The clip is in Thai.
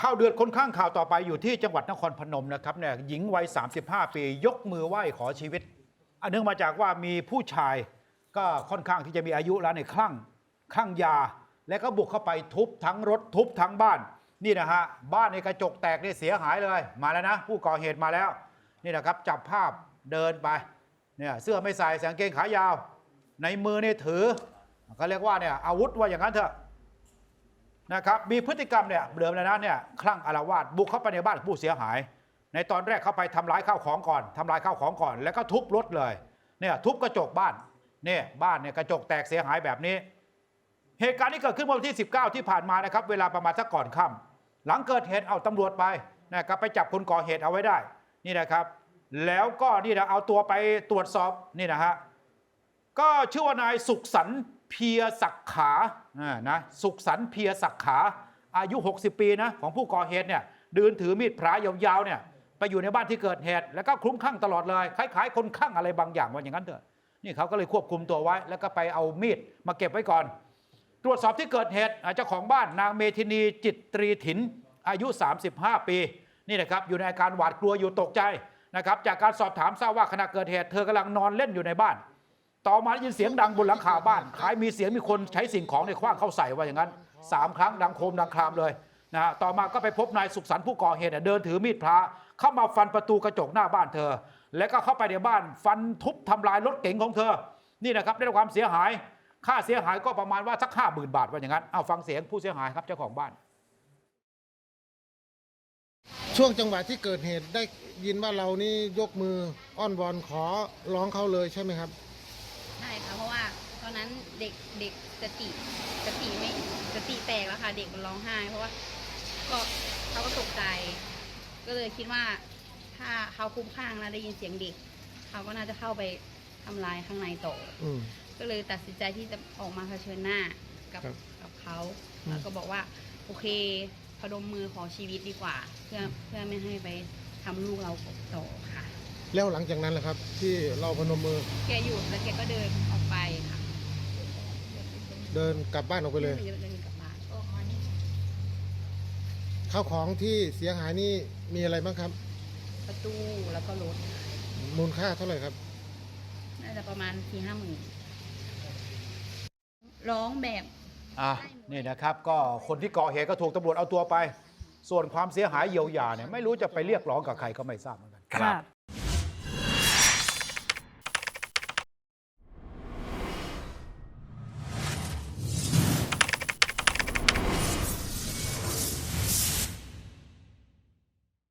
ข่าวเดือดคนข้างข่าวต่อไปอยู่ที่จังหวัดนครพนมนะครับเนี่ยหญิงวัย 35 ปี ยกมือไหว้ขอชีวิต อันเนื่องมาจากว่ามีผู้ชายก็ค่อนข้างที่จะมีอายุแล้วในคลั่งคลั่งยา และก็บุกเข้าไปทุบทั้งรถทุบทั้งบ้าน นี่นะฮะบ้านในกระจกแตกเนี่ยเสียหายเลยมาแล้วนะ ผู้ก่อเหตุมาแล้ว นี่นะครับจับภาพเดินไปเนี่ยเสื้อไม่ใส่ใส่กางเกงขายาว ในมือเนี่ยถือก็เรียกว่าเนี่ยอาวุธว่าอย่างนั้นเถอะ นะครับมีพฤติกรรมเนี่ยเดิมเลยนะเนี่ยคลั่งอารวาสบุกเข้าไปในบ้านผู้เสียหาย ในตอนแรกเข้าไปทำร้ายข้าวของก่อนทำลายข้าวของก่อน แล้วก็ทุบรถเลยเนี่ยทุบกระจกบ้านเนี่ยบ้านเนี่ยกระจกแตกเสียหายแบบนี้ เหตุการณ์นี้เกิดขึ้นเมื่อวันที่ 19 ที่ผ่านมานะครับเวลาประมาณสักก่อนค่ำหลังเกิดเหตุเอาตำรวจไปนะครับไปจับคนก่อเหตุเอาไว้ได้นี่นะครับ แล้วก็นี่นะเอาตัวไปตรวจสอบนี่นะฮะก็ชื่อว่านายสุขสันต์ เพียศักขานะสุขสันต์เพียศักขา อายุ 60 ปีนะของผู้ก่อเหตุเนี่ยเดินถือมีดพระยาวๆเนี่ยไปอยู่ในบ้านที่เกิดเหตุ แล้วก็คลุ้มคลั่งตลอดเลยคล้ายๆคนคลั่งอะไรบางอย่างว่าอย่างนั้นเถอะนี่เขาก็เลยควบคุมตัวไว้ แล้วก็ไปเอามีดมาเก็บไว้ก่อน ตรวจสอบที่เกิดเหตุเจ้าของบ้านนางเมธินีจิตตรีถิน อายุ 35 ปีนี่นะครับอยู่ในอาการหวาดกลัวอยู่ตกใจนะครับจากการสอบถามทราบว่าขณะเกิดเหตุเธอกำลังนอนเล่นอยู่ในบ้าน ต่อมาได้ยินเสียงดังบนหลังคาบ้านคล้ายมีเสียงมีคนใช้สิ่งของในคว้างเข้าใส่ว่าอย่างนั้นสามครั้งดังโคมดังครามเลยนะฮะต่อมาก็ไปพบนายสุขสันต์ผู้ก่อเหตุเนี่ยเดินถือมีดพระเข้ามาฟันประตูกระจกหน้าบ้านเธอ แล้วก็เข้าไปในบ้านฟันทุบทำลายรถเก๋งของเธอ นี่นะครับได้รับความเสียหาย ค่าเสียหายก็ประมาณว่าสักห้าหมื่นบาทว่าอย่างนั้นเอาฟังเสียงผู้เสียหายครับเจ้าของบ้าน ช่วงจังหวะที่เกิดเหตุได้ยินว่าเรานี่ยกมืออ้อนวอนขอร้องเขาเลยใช่ไหมครับ ใช่ค่ะเพราะว่าตอนนั้น เด็กเด็กสติสติไม่สติแตกแล้วค่ะ เด็กมันร้องไห้ เพราะว่าก็เขาก็ตกใจ ก็เลยคิดว่า ถ้าเขาคุ้มข้างแล้วได้ยินเสียงเด็กเขาก็น่าจะเข้าไปทำลายข้างในต่ออืมก็เลยตัดสินใจที่จะออกมาเผชิญหน้ากับครับกับเขาอืม แล้วก็บอกว่า โอเคพนมมือขอชีวิตดีกว่า เพื่อเพื่อไม่ให้ไปทำลูกเราต่อค่ะ แล้วหลังจากนั้นแหละครับ ที่เราพนมมือแกอยู่แล้วแกก็เดินออกไปค่ะ เดินกลับบ้านออกไปเลย เดินเดินกลับบ้านข้าวของที่เสียหายนี่มีอะไรบ้างครับ ประตูแล้วก็รถมูลค่าเท่าไหร่ครับ น่าจะประมาณสี่ห้าหมื่นร้องแบบ อะนี่นะครับ ก็คนที่ก่อเหตุก็ถูกตำรวจเอาตัวไป ส่วนความเสียหายเยียวยาเนี่ยไม่รู้จะไปเรียกร้องกับใครก็ไม่ทราบเหมือนกัน ครับ